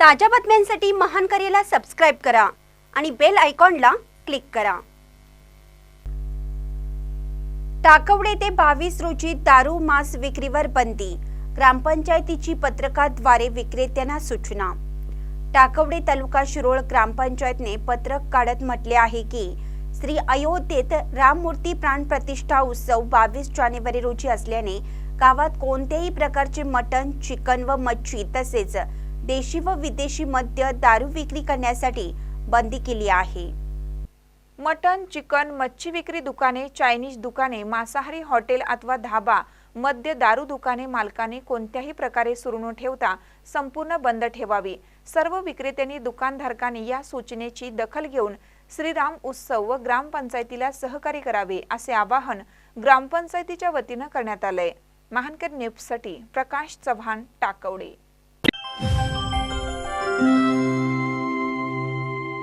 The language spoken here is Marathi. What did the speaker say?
ताज्या बातम्यांसाठी महान करेला सबस्क्राईब करा आणि बेल आयकॉनला क्लिक करा. टाकवडे ते बावीस रोजी दारू मांस विक्रीवर बंदी. ग्रामपंचायतीची पत्रकाद्वारे विक्रेत्यांना सूचना. टाकवडे तालुका शिरोळ ग्रामपंचायतने पत्रक काढत म्हटले आहे की श्री अयोध्येत राममूर्ती प्राण प्रतिष्ठा उत्सव बावीस जानेवारी रोजी असल्याने गावात कोणत्याही प्रकारचे मटण चिकन व मच्छी तसेच देशी व विदेशी मद्य दारू विक्री करण्यासाठी बंदी केली आहे. मटन चिकन मच्छी विक्री दुकाने चायनीज दुकाने मांसाहारी हॉटेल अथवा धाबा मद्य दारू दुकाने मालकाने कोणत्याही प्रकारे सुरू न ठेवता संपूर्ण बंद ठेवावी. सर्व विक्रेत्यांनी दुकानधारकांनी या सूचनेची दखल घेऊन श्रीराम उत्सव व ग्रामपंचायतीला सहकार्य करावे असे आवाहन ग्रामपंचायतीच्या वतीनं करण्यात आलंय. महानकर न्यूजसाठी प्रकाश चव्हाण टाकवडे.